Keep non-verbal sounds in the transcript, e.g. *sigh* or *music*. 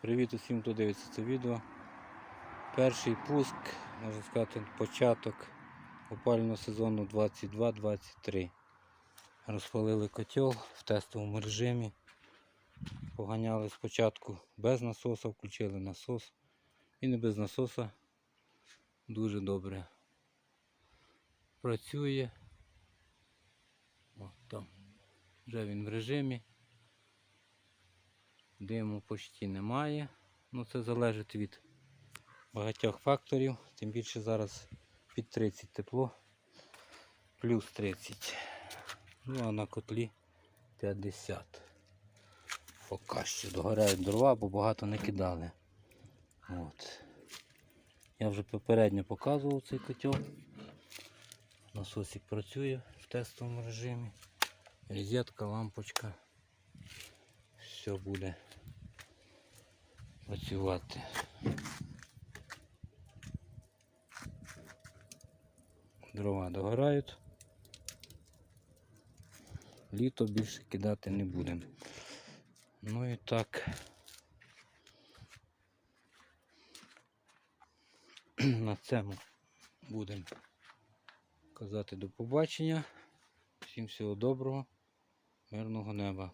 Привіт усім, хто дивиться це відео. Перший пуск, можна сказати, початок опального сезону 22-23. Розпалили котел в тестовому режимі. Поганяли спочатку без насоса, включили насос. І не без насоса дуже добре працює. О, там. Вже він в режимі. Диму почти немає. Ну це залежить від багатьох факторів. Тим більше зараз під 30 тепло, плюс 30. Ну а на котлі 50. Поки що догорають дрова, бо багато не кидали. От. Я вже попередньо показував цей котел. Насосик працює в тестовому режимі. Розетка, лампочка. Все буде працювати. Дрова догорають. Літо більше кидати не будемо. Ну і так. *clears throat* На цьому будемо казати до побачення. Всім всього доброго, мирного неба.